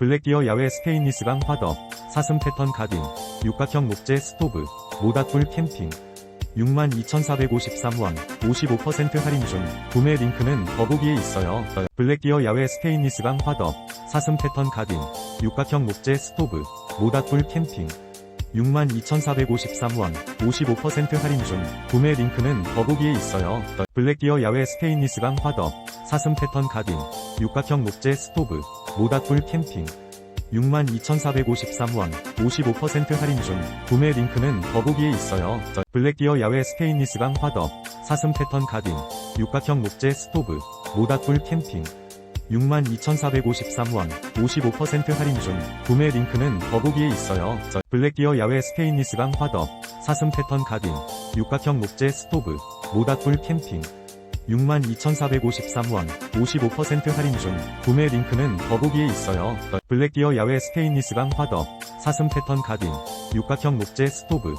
블랙기어 야외 스테인리스강 화덕, 사슴 패턴 가딘, 육각형 목재 스토브, 모닥불 캠핑. 62,453원, 55% 할인 중, 구매 링크는 더보기에 있어요. 블랙기어 야외 스테인리스강 화덕, 사슴 패턴 가딘, 육각형 목재 스토브, 모닥불 캠핑. 62,453원, 55% 할인 중, 구매 링크는 더보기에 있어요. 블랙기어 야외 스테인리스강 화덕, 사슴 패턴 가딘, 육각형 목재 스토브, 모닥불 캠핑. 62,453원, 55% 할인 중, 구매 링크는 더보기에 있어요. 블랙기어 야외 스테인리스강 화덕, 사슴 패턴 가딘, 육각형 목재 스토브, 모닥불 캠핑. 62,453원, 55% 할인 중, 구매 링크는 더보기에 있어요. 블랙기어 야외 스테인리스강 화덕, 사슴 패턴 가딘, 육각형 목재 스토브, 모닥불 캠핑. 62,453원, 55% 할인 중, 구매 링크는 더보기에 있어요. 블랙기어 야외 스테인리스강 화덕, 사슴 패턴 가딘, 육각형 목재 스토브,